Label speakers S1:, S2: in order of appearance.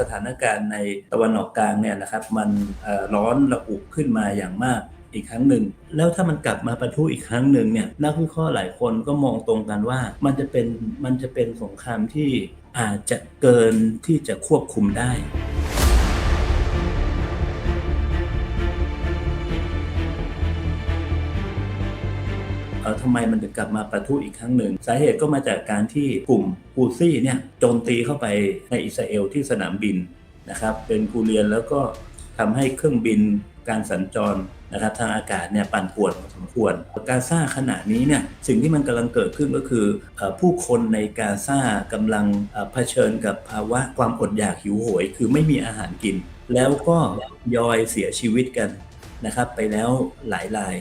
S1: สถานการณ์ในตะวันออกกลางเนี่ยนะครับมันร้อนระอุขึ้นมาอย่างมากอีกครั้งหนึ่ง แล้วถ้ามันกลับมาปะทุอีกครั้งหนึ่งเนี่ยนักวิเคราะห์หลายคนก็มองตรงกันว่ามันจะเป็นมันจะเป็นสงครามที่อาจจะเกินที่จะควบคุมได้ ทำไมมันถึงกลับมาประทุอีกครั้งหนึ่ง สาเหตุก็มาจากการที่กลุ่มฮูซี่เนี่ยโจมตีเข้าไปในอิสราเอลที่สนามบินนะครับ เป็นกูเรียนแล้วก็ทำให้เครื่องบินการสัญจรนะครับทางอากาศเนี่ยปั่นป่วนพอสมควรกาซาขณะนี้เนี่ยสิ่งที่มันกำลังเกิดขึ้นก็คืออผู้คนในกาซากำลังเอ่อเผชิญกับภาวะความอดอยากหิวโหย คือไม่มีอาหารกิน แล้วก็ยอยเสียชีวิตกันนะครับไปแล้วหลายราย